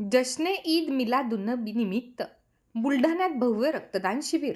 जश्ने ईद मिलादुन्नबी निमित्त बुलढाण्यात भव्य रक्तदान शिबिर.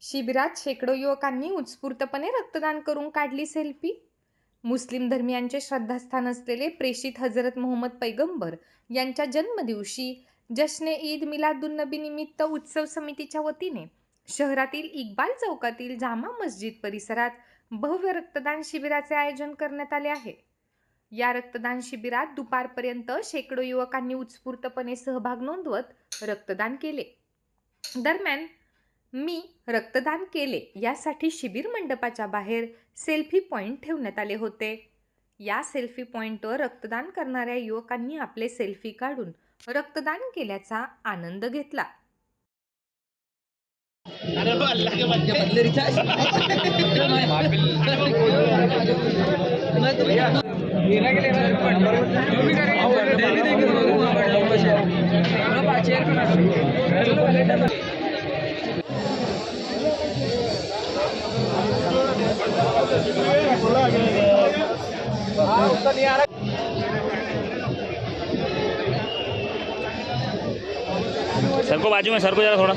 शिबिरात शेकडो युवकांनी उत्स्फूर्तपणे रक्तदान करून काढली सेल्फी. मुस्लिम धर्मियांचे श्रद्धास्थान असलेले प्रेषित हजरत मोहम्मद पैगंबर यांच्या जन्मदिवशी जश्ने ईद मिलादुन्नबी निमित्त उत्सव समितीच्या वतीने शहरातील इक्बाल चौकातील जामा मस्जिद परिसरात भव्य रक्तदान शिबिराचे आयोजन करण्यात आले आहे. या रक्तदान शिबिरात दुपारपर्यंत शेकडो युवकांनी उत्स्फूर्तपणे सहभाग नोंदवत रक्तदान केले. दरम्यान मी रक्तदान केले यासाठी शिबिर मंडपाच्या बाहेर सेल्फी पॉईंट ठेवण्यात आले होते. या सेल्फी पॉईंटवर रक्तदान करणाऱ्या युवकांनी आपले सेल्फी काढून रक्तदान केल्याचा आनंद घेतला. अरे वो अल्लाह के बदले रिचार्ज मैं तो मेरा के नंबर जो भी करेंगे। डेली देंगे बड़ा शेयर करना चलो पहले डबल। सर को बाजू में सर को जरा थोड़ा।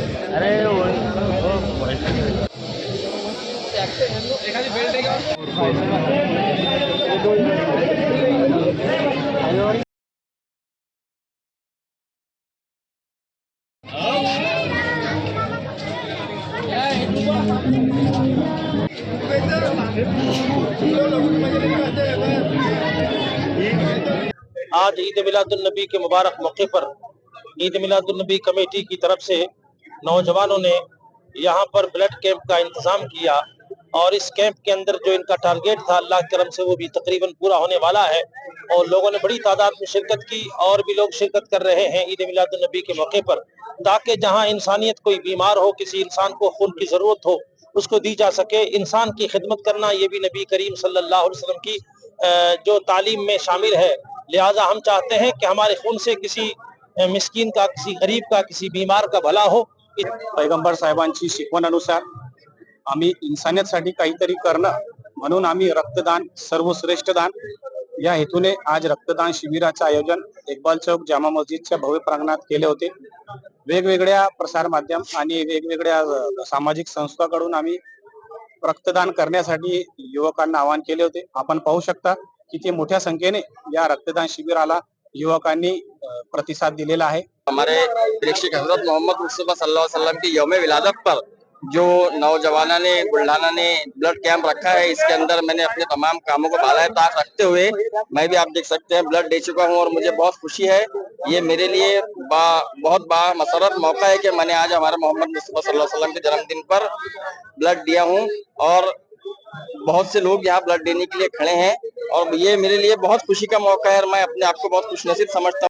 अरे आज ईद मिलादुलनबी के मुबारक मौके पर ईद मिलादुलनबी कमेटी की तरफ़ से नौजवानों ने यहाँ पर ब्लड कैंप का इंतज़ाम किया और इस कैंप के अंदर जो इनका टारगेट था, अल्लाह करम से वो भी तकरीबन पूरा होने वाला है और लोगों ने बड़ी तादाद में शिरकत की और भी लोग शिरकत कर रहे हैं ईद मिलादुलनबी के मौके पर। ताकि जहाँ इंसानियत कोई बीमार हो, किसी इंसान को खून की ज़रूरत हो, उसको दी जा सके। इंसान की खिदमत करना ये भी नबी करीम सल्लल्लाहु अलैहि वसल्लम की जो तालीम में शामिल है। लिहाजा हम चाहते हैं कि हमारे खून से किसी मिस्कीन का, किसी गरीब का, किसी बीमार का भला हो। पैगंबर साहेबांची शिकवणानुसार आम्ही इन्सानियतसाठी काहीतरी करणं म्हणून आम्ही रक्तदान सर्वश्रेष्ठ दान. या हेतूने आज रक्तदान शिबिराचं आयोजन इक्बाल चौक जामा मस्जिदच्या भव्य प्रांगणात केले होते. वेगवेगळ्या प्रसार माध्यम आणि वेगवेगळ्या सामाजिक संस्थांकडून आम्ही रक्तदान करण्यासाठी युवकांना आवाहन केले होते. आपण पाहू शकता किती मोठ्या संख्येने या रक्तदान शिबिराला युवकांनी प्रतिसाद दिलेला आहे. हमारे प्रेक्षक हज़रत मोहम्मद मुस्तफ़ा सल्लल्लाहु अलैहि वसल्लम की यौम विलादत पर जो नौजवानों ने बुल्ढाना ने ब्लड कैंप रखा है इसके अंदर मैंने अपने तमाम कामों को बाला ताक रखते हुए मैं भी आप देख सकते हैं ब्लड दे चुका हूँ और मुझे बहुत खुशी है। ये मेरे लिए बा, बहुत बा मसरत मौका है कि मैंने आज हमारे मोहम्मद मुस्तफ़ा सल्लल्लाहु अलैहि वसल्लम के जन्मदिन पर ब्लड दिया हूँ और बहुत से लोग यहाँ ब्लड देने के लिए खड़े हैं और ये मेरे लिए बहुत खुशी का मौका है और मैं अपने आप को बहुत खुशनसीब समझता हूँ